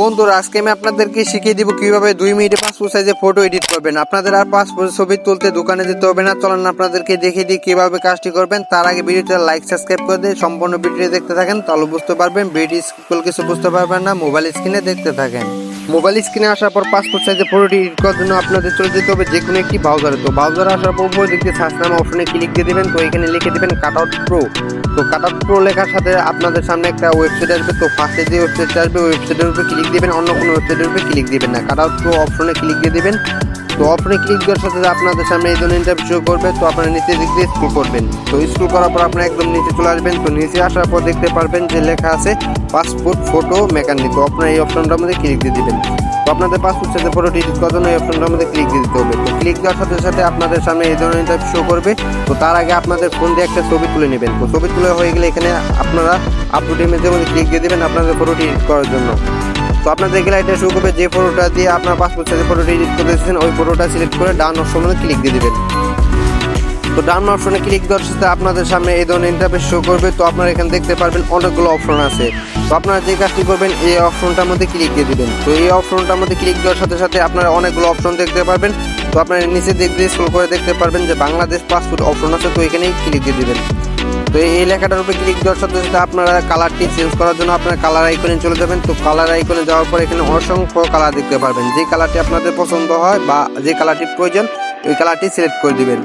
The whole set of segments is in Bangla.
বন্ধুরা, আজকে আমি আপনাদেরকে শিখিয়ে দিব কীভাবে দুই মিনিটে পাসপোর্ট সাইজে ফটো এডিট করবেন। আপনাদের আর পাসপোর্ট ছবি তুলতে দোকানে যেতে হবে না। চলেন আপনাদেরকে দেখিয়ে দিই কীভাবে কাজটি করবেন। তার আগে ভিডিওটা লাইক সাবস্ক্রাইব করে দিয়ে সম্পূর্ণ ভিডিও দেখতে থাকেন, তাহলে বুঝতে পারবেন ভিডিও স্কুল কিছু বুঝতে পারবেন না মোবাইল স্ক্রিনে দেখতে থাকেন। মোবাইল স্ক্রিনে আসার পর পাসপোর্ট সাইজে ফটোটি এডিট করার জন্য আপনাদের চলে যেতে হবে যে কোনো একটি ব্রাউজারে তো ব্রাউজারে আসার পর উপরে দিকে সার্চ নামে অপশনে ক্লিক দিয়ে দেবেন। তো এখানে লিখে দেবেন কাট আউট প্রো তো কাট আউট প্রো লেখার সাথে আপনাদের সামনে একটা ওয়েবসাইট আসবে, তো ফার্স্টে যে ওয়েবসাইটটা আসবে ওয়েবসাইটের উপরে ক্লিক দেবেন, অন্য কোনো ওয়েবসাইটের উপরে ক্লিক দিবেন না। কাট আউট প্রো অপশনে ক্লিক দিয়ে দিবেন, তো অপশনে ক্লিক দেওয়ার সাথে আপনাদের সামনে এই ধরনের ইন্টারভিউ শো করবে, তো আপনারা নিচে দিক দিয়ে স্ক্রল করবেন। তো স্ক্রল করার পর আপনারা একদম নিচে চলে আসবেন, তো নিচে আসার পর দেখতে পারবেন যে লেখা আছে পাসপোর্ট ফটো মেকানিক তো আপনারা এই অপশনটার মধ্যে ক্লিক দিয়ে দিবেন। তো আপনাদের পাসপোর্ট সাথে ফটো এডিট করার জন্য এই অপশনটার মধ্যে ক্লিক দিয়ে দিতে হবে। তো ক্লিক দেওয়ার সাথে সাথে আপনাদের সামনে এই ধরনের ইন্টারভিউ শো করবে। তো তার আগে আপনাদের ফোন দিয়ে একটা ছবি তুলে নেবেন। তো ছবি তুলে হয়ে গেলে এখানে আপনারা আপলোড ইমেজের মধ্যে ক্লিক দিয়ে দেবেন আপনাদের ফটোটি এডিট করার জন্য। তো আপনাদের এখানে এটা শুরু করবে, যে ফটোটা দিয়ে আপনার পাসপোর্ট সাইজে ফটোটি এডিট করতে এসেছেন, ওই ফটোটা সিলেক্ট করে ডান অপশনে ক্লিক দিয়ে দেবেন। তো ডান অপশনে ক্লিক দেওয়ার সাথে আপনাদের সামনে এই ধরনের ইন্টারফেস শো করবে। তো আপনারা এখানে দেখতে পারবেন অনেকগুলো অপশন আছে। তো আপনারা যে কাজটি করবেন, এই অপশনটার মধ্যে ক্লিক দিয়ে দিবেন। তো এই অপশনটার মধ্যে ক্লিক দেওয়ার সাথে সাথে আপনারা অনেকগুলো অপশন দেখতে পারবেন। তো আপনারা নিচে দিক দিয়ে স্ক্রল করে দেখতে পারবেন যে বাংলাদেশ পাসপোর্ট অপশন আছে, তো এখানেই ক্লিক দিয়ে দিবেন। তো এই লেখাটার উপরে ক্লিক দেওয়ার সাথে সাথে আপনারা কালারটি চেঞ্জ করার জন্য আপনার কালার আইকনে চলে যাবেন। তো কালার আইকনে যাওয়ার পর এখানে অসংখ্য কালার দেখতে পারবেন। যে কালারটি আপনাদের পছন্দ হয় বা যে কালারটি প্রয়োজন, ওই কালারটি সিলেক্ট করে দিবেন।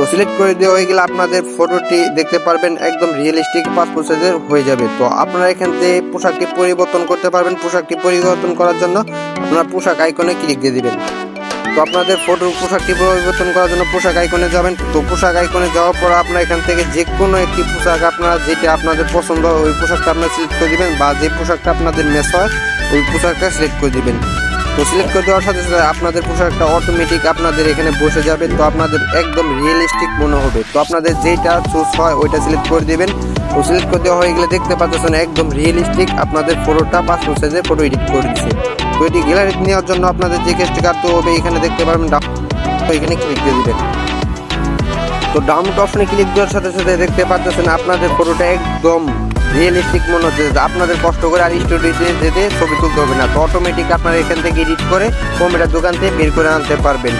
তো সিলেক্ট করে দেওয়া হয়ে গেলে আপনাদের ফটোটি দেখতে পারবেন, একদম রিয়েলিস্টিক পাসপোর্ট সাইজের হয়ে যাবে। তো আপনারা এখান থেকে পোশাকটি পরিবর্তন করতে পারবেন, পোশাকটি পরিবর্তন করার জন্য আপনারা পোশাক আইকনে ক্লিক দিয়ে দিবেন। তো আপনাদের ফটো পোশাকটি পরিবর্তন করার জন্য পোশাক আইকনে যাবেন। তো পোশাক আইকনে যাওয়ার পর আপনারা এখান থেকে যে কোনো একটি পোশাক আপনারা, যেটা আপনাদের পছন্দ হয়, ওই পোশাকটা আপনারা সিলেক্ট করে দিবেন বা যে পোশাকটা আপনাদের মেস হয়, ওই পোশাকটা সিলেক্ট করে দিবেন। তো সিলেক্ট করে দেওয়ার সাথে সাথে আপনাদের পোশাকটা অটোমেটিক আপনাদের এখানে বসে যাবে। তো আপনাদের একদম রিয়েলিস্টিক মনে হবে। তো আপনাদের যেটা চুজ হয়, ওইটা সিলেক্ট করে দিবেন। তো সিলেক্ট করে দেওয়া হয়ে গেলে দেখতে পাচ্ছেন একদম রিয়েলিস্টিক আপনাদের ফটোটা পাসপোর্ট সাইজে ফটো এডিট করে দিচ্ছে তো এটি গ্যালারি নেওয়ার জন্য আপনাদের যে কেসটি কাটতে হবে, এখানে দেখতে পারবেন তো এখানে ক্লিক দিয়ে দেবেন। তো ডাউনলোড অপশনে ক্লিক দেওয়ার সাথে সাথে দেখতে পাচ্ছেন আপনাদের ফটোটা একদম রিয়েলিস্টিক মনে হচ্ছে আপনাদের কষ্ট করে আর স্টুডিওতে যেতে ছবি তুলতে হবে না। তো অটোমেটিক আপনারা এখান থেকে এডিট করে কম্পিউটার দোকান থেকে বের করে আনতে পারবেন।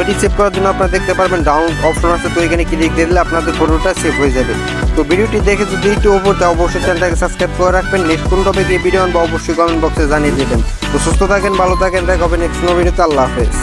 এটি সেভ করার জন্য আপনারা দেখতে পারবেন ডাউন অপশন আছে, তো এখানে ক্লিক দিলে আপনাদের ফটোটা সেভ হয়ে যাবে। তো ভিডিওটি দেখে যদি একটু ওপর তা অবশ্যই চ্যানেলটাকে সাবস্ক্রাইব করে রাখবেন। নেক্সট কোন টপিকে ভিডিও আনব অবশ্যই কমেন্ট বক্সে জানিয়ে দেবেন। তো সুস্থ থাকেন, ভালো থাকেন, দেখা হবে নেক্সট ভিডিওতে আল্লাহ হাফেজ।